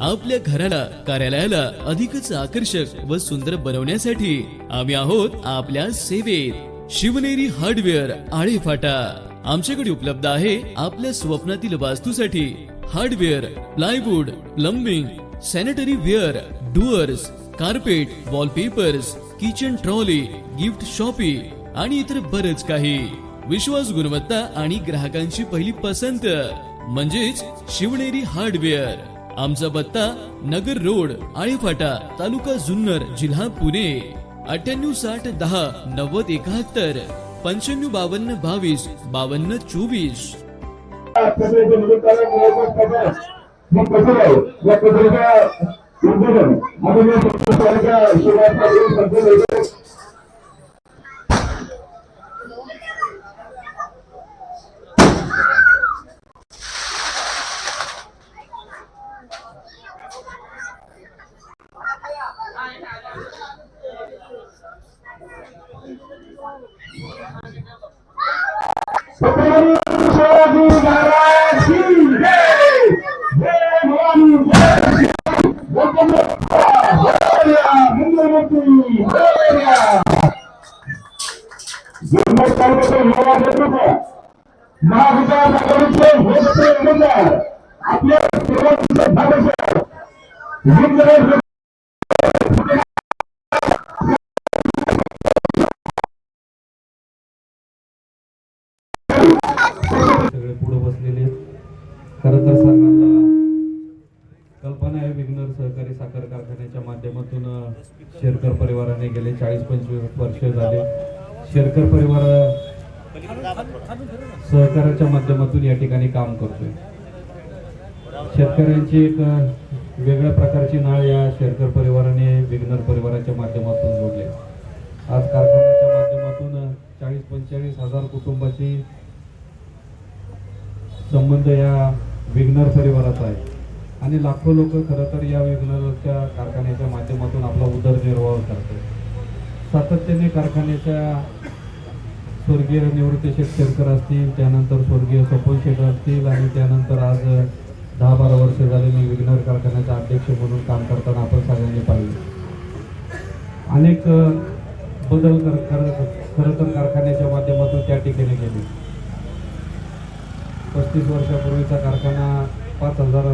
आपल्या घराला कार्यालयाला अधिकच आकर्षक व सुंदर बनवण्यासाठी आम्ही आहोत आपल्या सेवेत. शिवनेरी हार्डवेअर आळेफाटा आमच्याकडे उपलब्ध आहे आपल्या स्वप्नातील वास्तूसाठी hardware plywood plumbing sanitary ware doors carpet wallpapers kitchen trolley gift shoppe आणि इतर बरच काही. विश्वास गुणवत्ता आणि ग्राहकांची पहिली पसंत म्हणजेच शिवनेरी हार्डवेअर. आमचा पत्ता नगर रोड आळेफाटा तालुका जुन्नर जिल्हा पुणे. अठ्ठ्याण्णव साठ दहा नव्वद एकाहत्तर पंच्याण्णव बावन्न बावीस बावन्न चोवीस. या शेरकर परिवाराने गेले चाळीस पंचवीस वर्ष झाले. शेरकर परिवार सहकाराच्या माध्यमातून या ठिकाणी काम करतोय. शेतकऱ्यांची एक वेगळ्या प्रकारची नाळ या शेरकर परिवाराने विघ्नर परिवाराच्या माध्यमातून जोडले. आज कारखान्याच्या माध्यमातून चाळीस पंचेचाळीस हजार कुटुंबाची संबंध या विघ्नर परिवाराचा आहे आणि लाखो लोक खरं तर या विघ्नरच्या कारखान्याच्या माध्यमातून आपला उदरनिर्वाह करतात. सातत्याने कारखान्याच्या स्वर्गीय निवृत्ती शेठ असतील त्यानंतर स्वर्गीय सपोल शेठ असतील आणि त्यानंतर आज दहा बारा वर्ष झाले मी विघ्नर कारखान्याचा अध्यक्ष म्हणून काम करताना आपण सगळ्यांनी पाहिले. अनेक बदल कर खरं तर कारखान्याच्या माध्यमातून त्या ठिकाणी गेले. पस्तीस वर्षापूर्वीचा कारखाना पाच हजार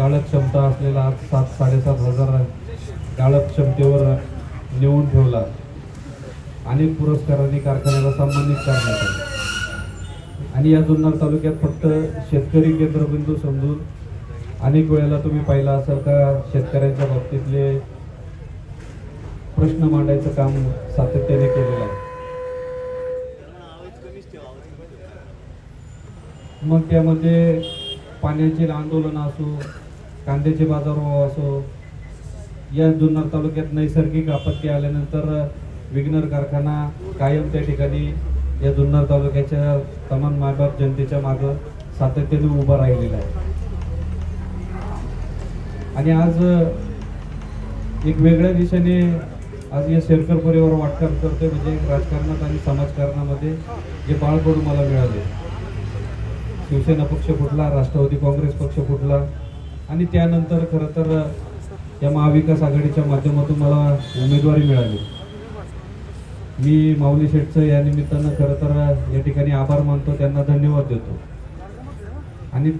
गाळप क्षमता असलेला आज सात साडेसात हजार गाळप क्षमतेवर नेऊन ठेवला. अनेक पुरस्कारांनी कारखान्याला सन्मानित करण्यात आले. आणि या जुन्नर तालुक्यात फक्त शेतकरी केंद्रबिंदू समजून अनेक वेळेला तुम्ही पाहिला असाल का शेतकऱ्यांच्या बाबतीतले प्रश्न मांडायचं काम सातत्याने केलेलं आहे. मग त्यामध्ये पाण्याची आंदोलन असो कांद्याचे बाजारभाव असो या जुन्नर तालुक्यात नैसर्गिक आपत्ती आल्यानंतर विघ्नर कारखाना कायम त्या ठिकाणी या जुन्नर तालुक्याच्या तमाम मायबाप जनतेच्या मागं सातत्याने उभा राहिलेला आहे. आणि आज एक वेगळ्या दिशेने आज या शेरकर परिवार वाटचाल करतोय म्हणजे राजकारणात आणि समाजकारणामध्ये जे बाळकडू मला मिळाले. शिवसेना पक्ष फुटला राष्ट्रवादी काँग्रेस पक्ष फुटला आणि त्यानंतर खरं तर या महाविकास आघाडीच्या माध्यमातून मला उमेदवारी मिळाली. मी माऊली शेठचं या निमित्तानं खरं तर या ठिकाणी आभार मानतो त्यांना धन्यवाद देतो. आणि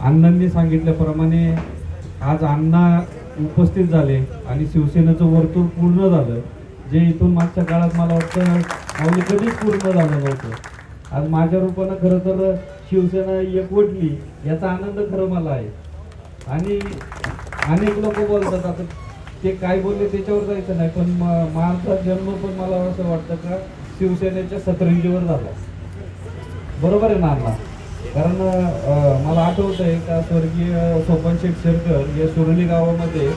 अण्णांनी सांगितल्याप्रमाणे आज अण्णा उपस्थित झाले आणि शिवसेनेचं वर्तुळ पूर्ण झालं जे इथून मागच्या काळात मला वाटतं माऊली कधीच पूर्ण झालं नव्हतं. आज माझ्या रूपानं खरं तर शिवसेना एकवटली याचा आनंद खरं मला आहे. आणि अनेक लोक बोलतात आता ते काय बोलले त्याच्यावर जायचं नाही पण म- माझा जन्म पण मला असं वाटतं का शिवसेनेच्या सतरंजीवर झाला. बरोबर आहे ना अण्णा? कारण मला आठवत आहे का स्वर्गीय सोपन शेख शेरकर या सुरली गावामध्ये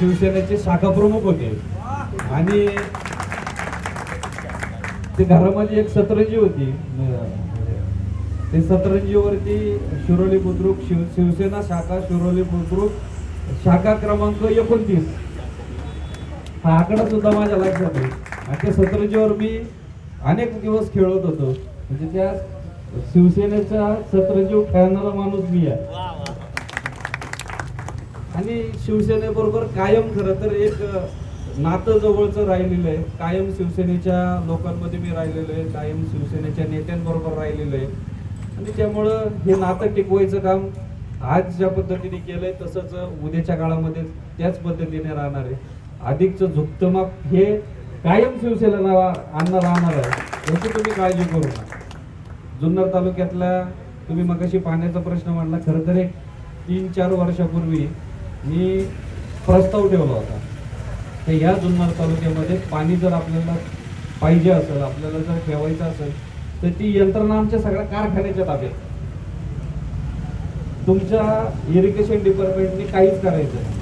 शिवसेनेचे शाखा प्रमुख होते. आणि ते घरामध्ये एक सतरंजी होती ते सतरंजीवरती शिरोली बुद्रुक शिव शिवसेना शाखा शिरोली बुद्रुक शाखा क्रमांक एकोणतीस. हा आकडा सुद्धा माझ्या लक्षात आहे. आणि त्या सतरंजीवर मी अनेक दिवस खेळत होतो. म्हणजे त्या शिवसेनेचा सतरंजीव खेळणारा माणूस मी आहे. आणि शिवसेनेबरोबर कायम खरं तर एक नातं जवळचं राहिलेलं आहे. कायम शिवसेनेच्या लोकांमध्ये मी राहिलेलो आहे. कायम शिवसेनेच्या नेत्यांबरोबर राहिलेलो आहे. आणि त्यामुळं हे नातं टिकवायचं काम आज ज्या पद्धतीने केलंय तसंच उद्याच्या काळामध्ये त्याच पद्धतीने राहणार आहे. अधिकचं झुकतं माप हे कायम शिवसेनेला आणणार राहणार आहे. याची तुम्ही काळजी करू नका. जुन्नर तालुक्यातल्या तुम्ही मगाशी पाण्याचा प्रश्न मांडला खरं तर एक तीन चार वर्षापूर्वी मी प्रस्ताव ठेवला होता. तर या जुन्नर तालुक्यामध्ये पाणी जर आपल्याला पाहिजे असेल आपल्याला जर ठेवायचं असेल तर ती यंत्रणा आमच्या सगळ्या कारखान्याच्या ताब्यात तुमच्या इरिगेशन डिपार्टमेंटने काहीच करायचं नाही.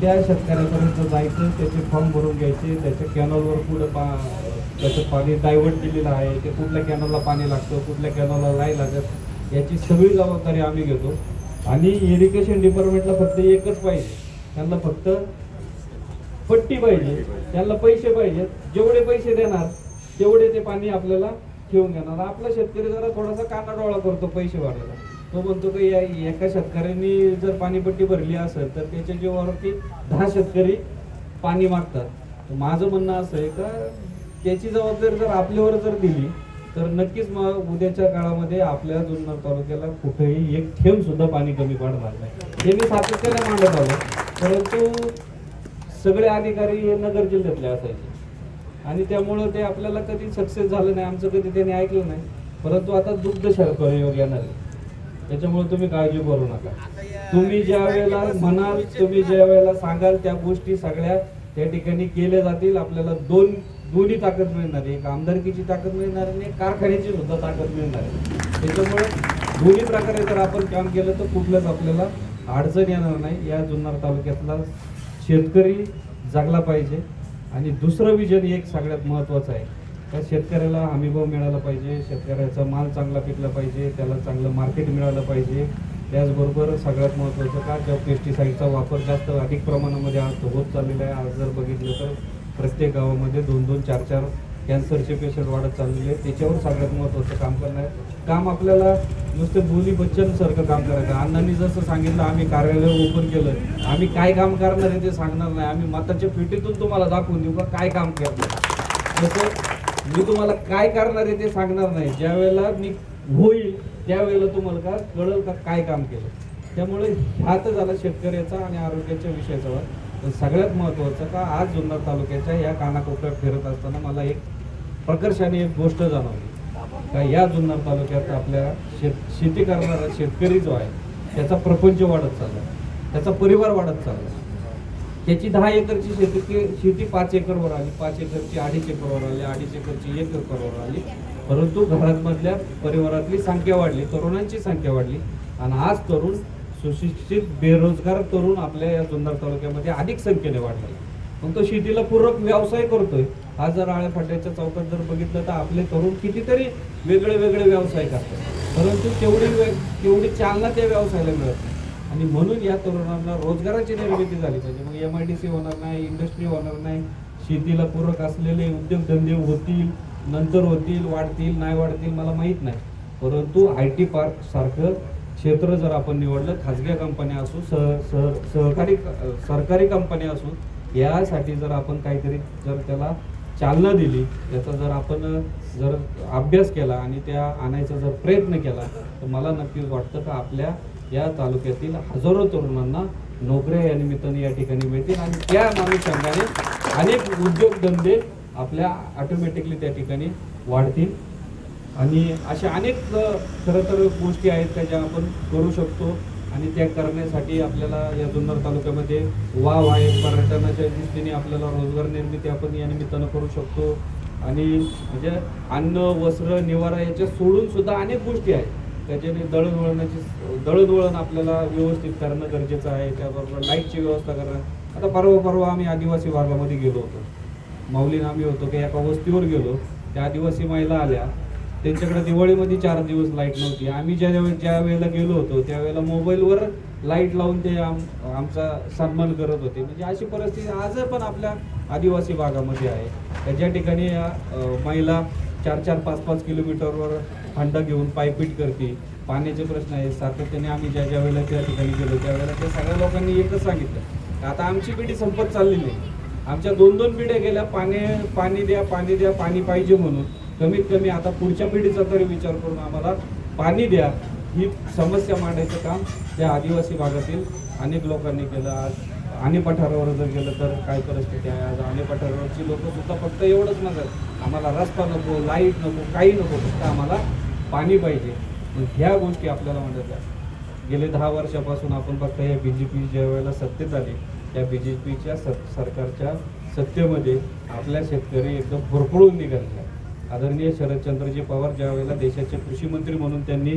त्या शेतकऱ्यापर्यंत जायचं त्याचे फॉर्म भरून घ्यायचे त्याच्या कॅनलवर पुढं पा त्याचं पाणी डायव्हर्ट केलेलं आहे ते कुठल्या कॅनलला पाणी लागतं कुठल्या कॅनलला नाही लागत याची सगळी जबाबदारी आम्ही घेतो. आणि इरिगेशन डिपार्टमेंटला फक्त एकच पाहिजे त्यांना फक्त पट्टी पाहिजे त्यांना पैसे पाहिजेत. जेवढे पैसे देणार तेवढे ते पाणी आपल्याला ठेवून घेणार. आपला शेतकरी जरा थोडासा कानाडोळा करतो पैसे वाढायला. तो म्हणतो की या एका शेतकऱ्यांनी जर पाणीपट्टी भरली असेल तर त्याच्या जीवावरती दहा शेतकरी पाणी मागतात. माझं म्हणणं असं आहे का त्याची जबाबदारी जर आपल्यावर जर दिली तर नक्कीच मग उद्याच्या काळामध्ये आपल्या जुन्नर तालुक्याला कुठेही एक थेंब सुद्धा पाणी कमी पडणार नाही. हे मी सातत्याने मांडत आलो. परंतु सगळे अधिकारी हे नगर जिल्ह्यातले असायचे. आणि त्यामुळं ते आपल्याला कधी सक्सेस झालं नाही आमचं कधी त्यांनी ऐकलं नाही. परंतु आता दुग्ध शर्करा योग येणार आहे. त्याच्यामुळे तुम्ही काळजी करू नका. तुम्ही ज्या वेळेला म्हणाल तुम्ही ज्या वेळेला सांगाल त्या गोष्टी सगळ्या त्या ठिकाणी केल्या जातील. आपल्याला दोन दोन्ही ताकद मिळणार आहे. एक आमदारकीची ताकद मिळणार आणि एक कारखान्याची सुद्धा ताकद मिळणार आहे. त्याच्यामुळे दोन्ही प्रकारे जर आपण काम केलं तर कुठलंच आपल्याला अडचण येणार नाही. या जुन्नर तालुक्यातला शेतकरी जगला पाहिजे. आणि दुसरं विजन एक सगळ्यात महत्त्वाचं आहे. त्या शेतकऱ्याला हमीभाव मिळाला पाहिजे शेतकऱ्याचा माल चांगला पिकला पाहिजे त्याला चांगलं मार्केट मिळालं पाहिजे. त्याचबरोबर सगळ्यात महत्त्वाचं का त्या पेस्टिसाईडचा वापर जास्त अधिक प्रमाणामध्ये आज होत चाललेला आहे आज जर बघितलं तर प्रत्येक गावामध्ये दोन दोन चार चार कॅन्सरचे पेशंट वाढत चाललेले आहेत. त्याच्यावर सगळ्यात महत्त्वाचं काम करणार आहे काम आपल्याला नुसतं बोली बच्चनसारखं काम करायचं. अण्णांनी जसं सांगितलं आम्ही कार्यालय ओपन केलं. आम्ही काय काम करणार आहे ते सांगणार नाही. आम्ही मताच्या पेटीतून तुम्हाला दाखवून देऊ का काय काम करणार तसं मी तुम्हाला काय करणार आहे ते सांगणार नाही. ज्या वेळेला मी होईल त्यावेळेला तुम्हाला का कळल का काय काम केलं. त्यामुळे हा तर झाला शेतकऱ्याचा आणि आरोग्याच्या विषयाचा वाद. सगळ्यात महत्त्वाचं का आज जुन्नर तालुक्याच्या या कानाकोपऱ्यात फिरत असताना मला एक प्रकर्षाने एक गोष्ट जाणवली. का या जुन्नर तालुक्यात आपल्या शेत शेती करणारा शेतकरी जो आहे त्याचा प्रपंच वाढत चालला. त्याचा परिवार वाढत चालला. त्याची दहा एकरची शेती शेती पाच एकरवर आली पाच एकरची अडीच एकरवर आली अडीच एकरची एक एकरवर आली. परंतु घरांमधल्या परिवारातली संख्या वाढली तरुणांची संख्या वाढली. आणि आज तरुण सुशिक्षित बेरोजगार तरुण आपल्या या जुन्नर तालुक्यामध्ये अधिक संख्येने वाढले. मग तो शेतीला पूरक व्यवसाय करतोय. आज जर आळ्या फाट्याच्या चौकात जर बघितलं तर आपले तरुण कितीतरी वेगळे वेगळे व्यवसाय करतात. परंतु तेवढी वे- तेवढी चालना त्या व्यवसायाला मिळत नाही. आणि म्हणून या तरुणांना रोजगाराची निर्मिती झाली पाहिजे. मग एम आय डी सी होणार नाही इंडस्ट्री होणार नाही. शेतीला पूरक असलेले उद्योगधंदे होतील नंतर होतील वाढतील नाही वाढतील मला माहीत नाही. परंतु आय टी पार्क सारखं क्षेत्र जर आपण निवडलं खाजगी कंपन्या असू सह सह सहकारी सरकारी कंपन्या असू यासाठी जर आपण काहीतरी जर त्याला चालना दिली याचा जर आपण जर अभ्यास केला आणि त्या आणायचा जर प्रयत्न केला तर मला नक्कीच वाटतं का आपल्या या तालुक्यातील हजारो तरुणांना नोकऱ्या या निमित्ताने या ठिकाणी मिळतील आणि त्या अनुषंगाने अनेक उद्योगधंदे आपल्या ऑटोमॅटिकली त्या ठिकाणी वाढतील. आणि अशा अनेक खरं तर गोष्टी आहेत त्या ज्या आपण करू शकतो आणि त्या करण्यासाठी आपल्याला या जुन्नर तालुक्यामध्ये वाव आहे. पर्यटनाच्या दृष्टीने आपल्याला रोजगार निर्मिती आपण या निमित्तानं करू शकतो. आणि म्हणजे अन्न वस्त्र निवारा याच्या सोडून सुद्धा अनेक गोष्टी आहेत. त्याच्याने दळणवळणाची दळणवळण आपल्याला व्यवस्थित करणं गरजेचं आहे. त्याबरोबर लाईटची व्यवस्था करणं. आता परवा परवा आम्ही आदिवासी भागामध्ये गेलो होतो. माऊलीन आम्ही होतो की एका वस्तीवर गेलो. त्या आदिवासी महिला आल्या. त्यांच्याकडे दिवाळीमध्ये चार दिवस लाइट नव्हती. आम्ही ज्या ज्या वेळेला गेलो होतो त्यावेळेला मोबाईलवर लाइट लावून ते आम आमचा सन्मान करत होते. म्हणजे अशी परिस्थिती आज पण आपल्या आदिवासी भागामध्ये आहे. ज्या ठिकाणी महिला चार चार पाच पाच किलोमीटरवर हंडा घेऊन पायपीट करते पाण्याचे प्रश्न आहे सातत्याने आम्ही ज्या ज्या वेळेला त्या ठिकाणी गेलो त्यावेळेला त्या सगळ्या लोकांनी एकच सांगितलं. आता आमची पिढी संपत चाललेली आहे. आमच्या दोन दोन पिढ्या गेल्या पाणी पाणी द्या पाणी द्या पाणी पाहिजे म्हणून. कमीत कमी आता पुढच्या पिढीचा तरी विचार करून आम्हाला पाणी द्या. ही समस्या मांडायचं काम त्या आदिवासी भागातील अनेक लोकांनी केलं. आज आणि पठारावर जर गेलं तर काय परिस्थिती आहे? आज आणि पठारावरची लोकंसुद्धा फक्त एवढंच म्हणतात आम्हाला रस्ता नको लाइट नको काही नको फक्त आम्हाला पाणी पाहिजे. मग ह्या गोष्टी आपल्याला म्हणतात गेले दहा वर्षापासून आपण फक्त या बी जे पी ज्या वेळेला सत्तेत आली त्या बी जे पीच्या सरकारच्या सत्तेमध्ये आपल्या शेतकरी एकदम भरपळून निघाले. आदरणीय शरदचंद्रजी पवार ज्या वेळेला देशाचे कृषी मंत्री म्हणून त्यांनी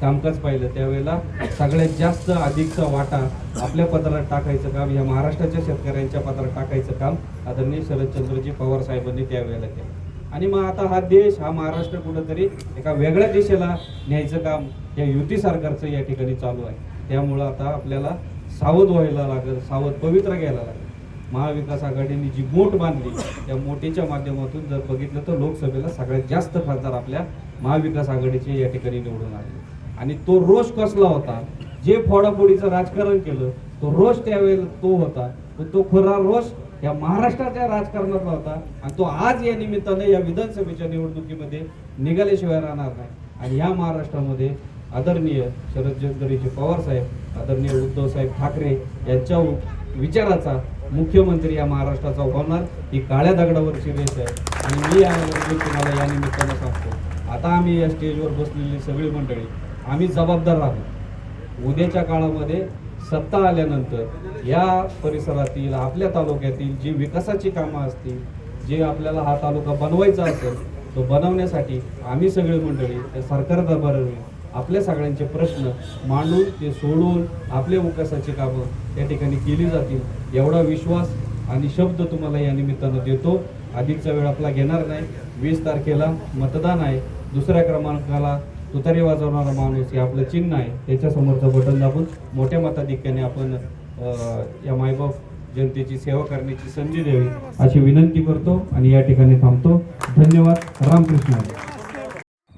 कामकाज पाहिलं त्यावेळेला सगळ्यात जास्त अधिकचा वाटा आपल्या पत्रात टाकायचं काम या महाराष्ट्राच्या शेतकऱ्यांच्या पत्रात टाकायचं काम आदरणीय शरदचंद्रजी पवार साहेबांनी त्यावेळेला केलं. आणि मग आता हा देश हा महाराष्ट्र कुठंतरी एका वेगळ्या दिशेला न्यायचं काम या युती सरकारचं या ठिकाणी चालू आहे. त्यामुळं आता आपल्याला सावध व्हायला लागेल सावध पवित्र घ्यायला लागेल. महाविकास आघाडीने जी मोठ बांधली त्या मोठीच्या माध्यमातून जर बघितलं तर लोकसभेला सगळ्यात जास्त खासदार आपल्या महाविकास आघाडीचे या ठिकाणी निवडून आले. आणि तो रोष कसला होता? जे फोडाफोडीचं राजकारण केलं तो रोष त्यावेळेला तो होता. पण तो खरा रोष या महाराष्ट्राच्या राजकारणातला होता. आणि तो आज या निमित्ताने या विधानसभेच्या निवडणुकीमध्ये निघाल्याशिवाय राहणार नाही. आणि या महाराष्ट्रामध्ये आदरणीय शरदचंद्रजी पवार साहेब आदरणीय उद्धव साहेब ठाकरे यांच्या विचाराचा मुख्यमंत्री या महाराष्ट्राचा होणार ही काळ्या दगडावरची रेस आहे. आणि मी यावर तुम्हाला या निमित्तानं सांगतो आता आम्ही या स्टेजवर बसलेली सगळी मंडळी आम्ही जबाबदार आहोत उद्याच्या काळामध्ये सत्ता आल्यानंतर या परिसरातील आपल्या तालुक्यातील जी विकासाची कामं असतील जे आपल्याला हा तालुका बनवायचा असेल तो बनवण्यासाठी आम्ही सगळी मंडळी त्या सरकार दरबारावर आपल्या सगळ्यांचे प्रश्न मांडून ते सोडून आपल्या विकासाची कामं त्या ठिकाणी केली जातील एवढा विश्वास आणि शब्द तुम्हाला या निमित्तानं देतो. अधिकचा वेळ आपला घेणार नाही. वीस तारखेला मतदान आहे. दुसऱ्या क्रमांकाला तुतारी वाजवणारा माणूस हे आपलं चिन्ह आहे. त्याच्यासमोरचं बटन दाबून मोठ्या मताधिक्याने आपण या मायबाप जनतेची सेवा करण्याची संधी द्यावी अशी विनंती करतो आणि या ठिकाणी थांबतो. धन्यवाद. रामकृष्ण.